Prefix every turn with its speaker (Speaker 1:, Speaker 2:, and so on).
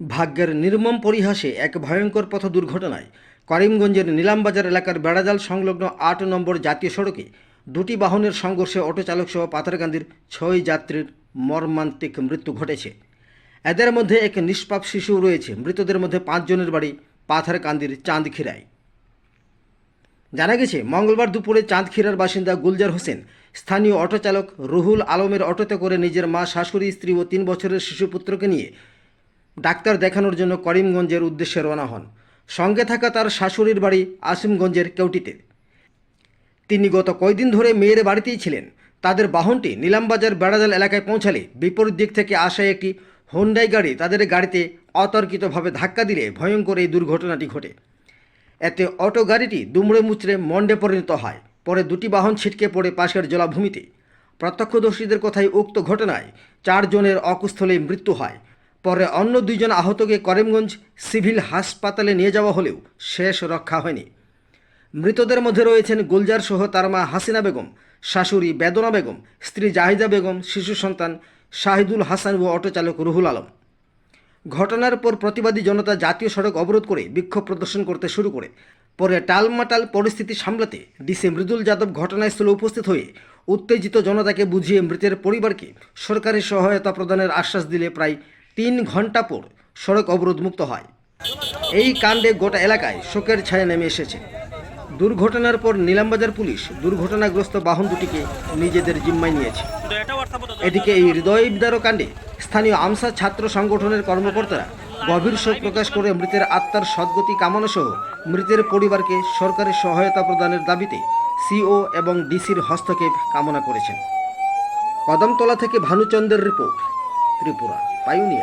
Speaker 1: ভাগ্যের নির্মম পরিহাসে এক ভয়ঙ্কর পথ দুর্ঘটনায় করিমগঞ্জের নিলামবাজার এলাকার বেড়াজাল সংলগ্ন আট নম্বর জাতীয় সড়কে দুটি বাহনের সংঘর্ষে অটো চালক সহ পাথারকান্দির ছয় যাত্রীর মর্মান্তিক মৃত্যু ঘটেছে। এদের মধ্যে এক নিষ্পাপ শিশু রয়েছে। মৃতদের মধ্যে পাঁচজনের বাড়ি পাথারকান্দির চাঁদখিরায়। জানা গেছে, মঙ্গলবার দুপুরে চাঁদখিরার বাসিন্দা গুলজার হোসেন, স্থানীয় অটো চালক রুহুল আলমের অটোতে করে নিজের মা, শাশুড়ি, স্ত্রী ও তিন বছরের শিশুপুত্রকে নিয়ে ডাক্তার দেখানোর জন্য করিমগঞ্জের উদ্দেশ্যে রওনা হন। সঙ্গে থাকা তার শাশুড়ির বাড়ি আসিমগঞ্জের কেউটিতে। তিনি গত কয়দিন ধরে মেয়ের বাড়িতেই ছিলেন। তাদের বাহনটি নিলামবাজার বেড়াজাল এলাকায় পৌঁছালে বিপরীত দিক থেকে আসা একটি হোন্ডাই গাড়ি তাদের গাড়িতে অতর্কিতভাবে ধাক্কা দিলে ভয়ঙ্কর এই দুর্ঘটনাটি ঘটে। এতে অটো গাড়িটি দুমড়ে মুচড়ে মন্ডে পরিণত হয়। পরে দুটি বাহন ছিটকে পড়ে পাশের জলাভূমিতে। প্রত্যক্ষদর্শীদের কথায় উক্ত ঘটনায় চারজনের অকুস্থলেই মৃত্যু হয়। পরে অন্য দুইজন আহতকে করিমগঞ্জ সিভিল হাসপাতালে নিয়ে যাওয়া হলেও শেষ রক্ষা হয়নি। মৃতদের মধ্যে রয়েছেন গুলজার সহ তার মা হাসিনা বেগম, শাশুড়ি বেদনা বেগম, স্ত্রী জাহিদা বেগম, শিশু সন্তান শাহিদুল হাসান ও অটো চালক রুহুল আলম। ঘটনার পর প্রতিবাদী জনতা জাতীয় সড়ক অবরোধ করে বিক্ষোভ প্রদর্শন করতে শুরু করে। পরে টালমাটাল পরিস্থিতি সামলাতে ডিসি মৃদুল যাদব ঘটনাস্থলে উপস্থিত হয়ে উত্তেজিত জনতাকে বুঝিয়ে মৃতের পরিবারকে সরকারি সহায়তা প্রদানের আশ্বাস দিলে প্রায় তিন ঘণ্টা পর সড়ক অবরোধ মুক্ত হয়। এই কাণ্ডে গোটা এলাকায় শোকের ছায়া নেমে এসেছে। দুর্ঘটনার পর নিলামবাজার পুলিশ দুর্ঘটনাগ্রস্ত বাহন দুটিকে নিজেদের জিম্মায় নিয়েছে। এদিকে এই হৃদয় বিদারক কাণ্ডে স্থানীয় আমসা ছাত্র সংগঠনের কর্মকর্তারা গভীর শোক প্রকাশ করে মৃতের আত্মার সদ্গতি কামনা সহ মৃতের পরিবারকে সরকারি সহায়তা প্রদানের দাবিতে সিও এবং ডিসির হস্তক্ষেপ কামনা করেছেন। কদমতলা থেকে ভানুচন্দ্রের রিপোর্ট, ত্রিপুরা। 还有你